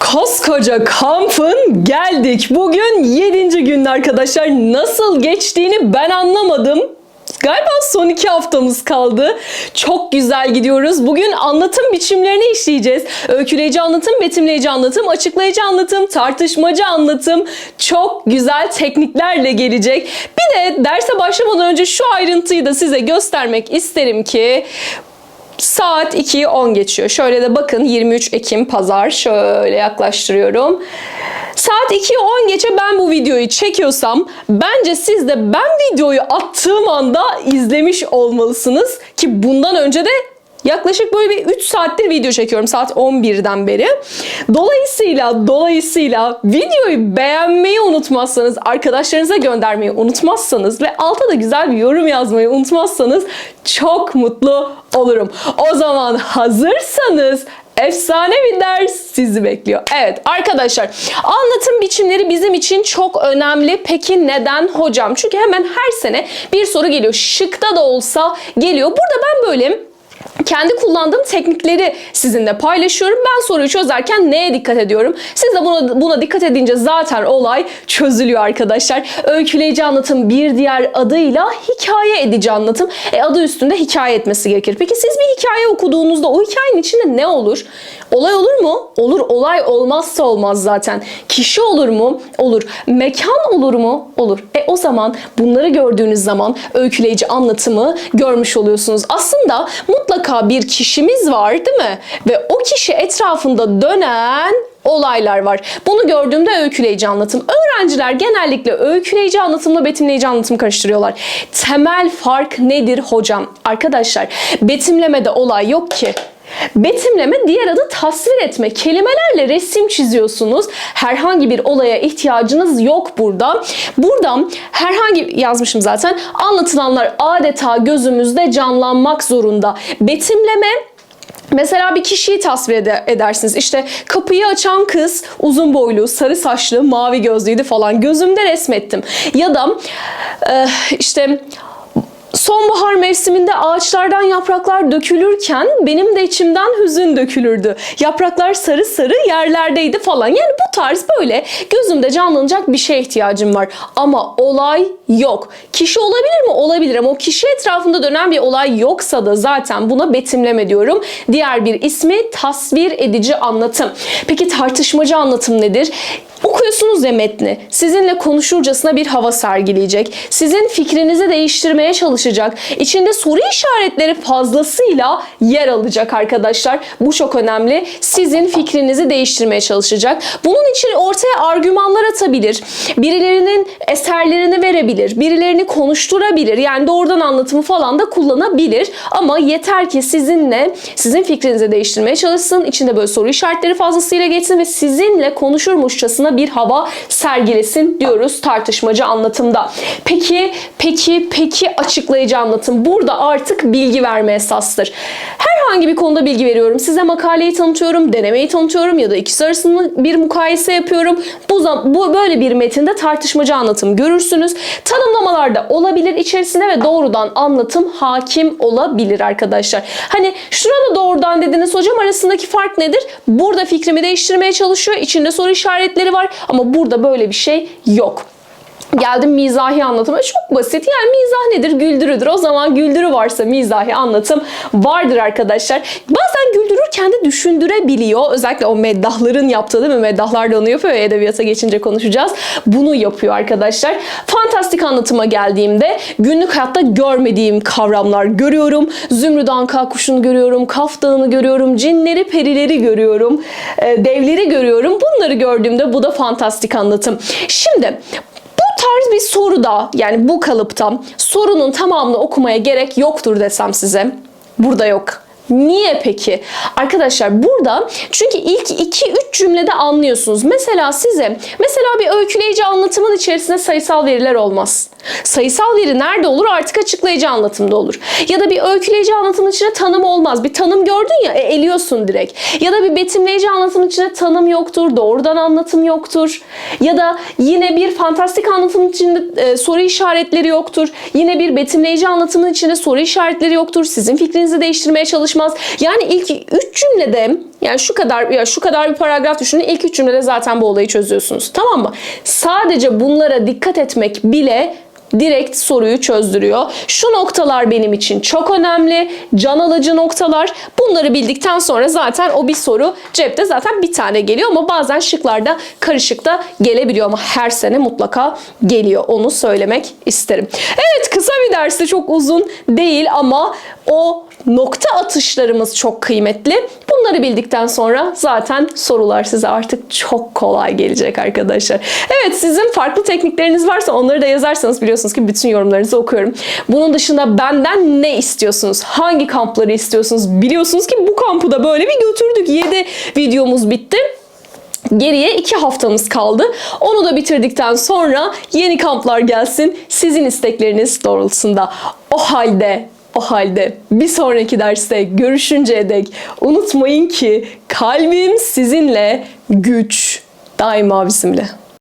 Koskoca kampın geldik. Bugün 7. gün arkadaşlar. Nasıl geçtiğini ben anlamadım. Galiba son iki haftamız kaldı. Çok güzel gidiyoruz. Bugün anlatım biçimlerini işleyeceğiz. Öyküleyici anlatım, betimleyici anlatım, açıklayıcı anlatım, tartışmacı anlatım. Çok güzel tekniklerle gelecek. Bir de derse başlamadan önce şu ayrıntıyı da size göstermek isterim ki Saat 2'yi 10 geçiyor. Şöyle de bakın 23 Ekim pazar. Şöyle yaklaştırıyorum. Saat 2'yi 10 geçe ben bu videoyu çekiyorsam bence siz de ben videoyu attığım anda izlemiş olmalısınız. Ki bundan önce de Yaklaşık böyle bir 3 saattir video çekiyorum saat 11'den beri. Dolayısıyla dolayısıyla videoyu beğenmeyi unutmazsanız, arkadaşlarınıza göndermeyi unutmazsanız ve alta da güzel bir yorum yazmayı unutmazsanız çok mutlu olurum. O zaman hazırsanız Efsane bir ders sizi bekliyor. Evet arkadaşlar anlatım biçimleri bizim için çok önemli. Peki neden hocam? Çünkü hemen her sene bir soru geliyor. Şıkta da olsa geliyor. Burada ben böyle kendi kullandığım teknikleri sizinle paylaşıyorum. Ben soruyu çözerken neye dikkat ediyorum? Siz de buna, buna dikkat edince zaten olay çözülüyor arkadaşlar. Öyküleyici anlatım bir diğer adıyla hikaye edici anlatım. E, adı üstünde hikaye etmesi gerekir. Peki siz bir hikaye okuduğunuzda o hikayenin içinde ne olur? Olay olur mu? Olur. Olay olmazsa olmaz zaten. Kişi olur mu? Olur. Mekan olur mu? Olur. E o zaman bunları gördüğünüz zaman öyküleyici anlatımı görmüş oluyorsunuz. Aslında mutlaka bir kişimiz var değil mi? Ve o kişi etrafında dönen olaylar var. Bunu gördüğümde öyküleyici anlatım. Öğrenciler genellikle öyküleyici anlatımla betimleyici anlatım karıştırıyorlar. Temel fark nedir hocam? Arkadaşlar betimlemede olay yok ki. Betimleme diğer adı tasvir etme. Kelimelerle resim çiziyorsunuz. Herhangi bir olaya ihtiyacınız yok burada. Buradan herhangi yazmışım zaten. Anlatılanlar adeta gözümüzde canlanmak zorunda. Betimleme Mesela bir kişiyi tasvir ede- edersiniz. İşte kapıyı açan kız uzun boylu, sarı saçlı, mavi gözlüydü falan. Gözümde resmettim. Ya da e, işte Sonbahar mevsiminde ağaçlardan yapraklar dökülürken benim de içimden hüzün dökülürdü. Yapraklar sarı sarı yerlerdeydi falan. Yani bu tarz böyle gözümde canlanacak bir şeye ihtiyacım var. Ama olay yok. Kişi olabilir mi? Olabilir ama o kişi etrafında dönen bir olay yoksa da zaten buna betimleme diyorum. Diğer bir ismi tasvir edici anlatım. Peki tartışmacı anlatım nedir? Okuyorsunuz ya metni. Sizinle konuşurcasına bir hava sergileyecek. Sizin fikrinizi değiştirmeye çalışacak. İçinde soru işaretleri fazlasıyla yer alacak arkadaşlar. Bu çok önemli. Sizin fikrinizi değiştirmeye çalışacak. Bunun için ortaya argümanlar atabilir. Birilerinin eserlerini verebilir. Birilerini konuşturabilir. Yani doğrudan anlatımı falan da kullanabilir. Ama yeter ki sizinle sizin fikrinizi değiştirmeye çalışsın. İçinde böyle soru işaretleri fazlasıyla geçsin ve sizinle konuşurmuşçasına bir hava sergilesin diyoruz tartışmacı anlatımda. Peki, peki, peki açıklayıcı anlatım. Burada artık bilgi verme esastır. Herhangi bir konuda bilgi veriyorum. Size makaleyi tanıtıyorum, denemeyi tanıtıyorum ya da ikisi arasında bir mukayese yapıyorum. Bu, bu böyle bir metinde tartışmacı anlatım görürsünüz. Tanımlamalar da olabilir içerisinde ve doğrudan anlatım hakim olabilir arkadaşlar. Hani şurada doğrudan dediniz hocam arasındaki fark nedir? Burada fikrimi değiştirmeye çalışıyor. İçinde soru işaretleri var ama burada böyle bir şey yok. Geldim mizahi anlatıma. Çok basit. Yani mizah nedir? Güldürüdür. O zaman güldürü varsa mizahi anlatım vardır arkadaşlar. Bazen güldürür kendi düşündürebiliyor. Özellikle o meddahların yaptığı değil mi? Meddahlar da onu yapıyor ya edebiyata geçince konuşacağız. Bunu yapıyor arkadaşlar. Fantastik anlatıma geldiğimde günlük hayatta görmediğim kavramlar görüyorum. Zümrüt anka kuşunu görüyorum. Kaf Dağı'nı görüyorum. Cinleri, perileri görüyorum. e, Devleri görüyorum. Bunları gördüğümde bu da fantastik anlatım. Şimdi tarz bir soruda yani bu kalıpta sorunun tamamını okumaya gerek yoktur desem size. Burada yok. Niye peki? Arkadaşlar burada çünkü ilk 2-3 cümlede anlıyorsunuz. Mesela size mesela bir öyküleyici anlatımın içerisinde sayısal veriler olmaz. Sayısal veri nerede olur? Artık açıklayıcı anlatımda olur. Ya da bir öyküleyici anlatımın içinde tanım olmaz. Bir tanım gördün ya e, eliyorsun direkt. Ya da bir betimleyici anlatımın içinde tanım yoktur. Doğrudan anlatım yoktur. Ya da yine bir fantastik anlatımın içinde e, soru işaretleri yoktur. Yine bir betimleyici anlatımın içinde soru işaretleri yoktur. Sizin fikrinizi değiştirmeye çalışmak çalışmaz. Yani ilk üç cümlede yani şu kadar ya şu kadar bir paragraf düşünün. İlk üç cümlede zaten bu olayı çözüyorsunuz. Tamam mı? Sadece bunlara dikkat etmek bile direkt soruyu çözdürüyor. Şu noktalar benim için çok önemli. Can alıcı noktalar. Bunları bildikten sonra zaten o bir soru cepte zaten bir tane geliyor ama bazen şıklarda karışık da gelebiliyor ama her sene mutlaka geliyor. Onu söylemek isterim. Evet kısa bir derste çok uzun değil ama o nokta atışlarımız çok kıymetli. Bunları bildikten sonra zaten sorular size artık çok kolay gelecek arkadaşlar. Evet sizin farklı teknikleriniz varsa onları da yazarsanız biliyorsunuz ki bütün yorumlarınızı okuyorum. Bunun dışında benden ne istiyorsunuz? Hangi kampları istiyorsunuz? Biliyorsunuz ki bu kampı da böyle bir götürdük. 7 videomuz bitti. Geriye iki haftamız kaldı. Onu da bitirdikten sonra yeni kamplar gelsin sizin istekleriniz doğrultusunda. O halde o halde bir sonraki derste görüşünceye dek unutmayın ki kalbim sizinle güç daima bizimle.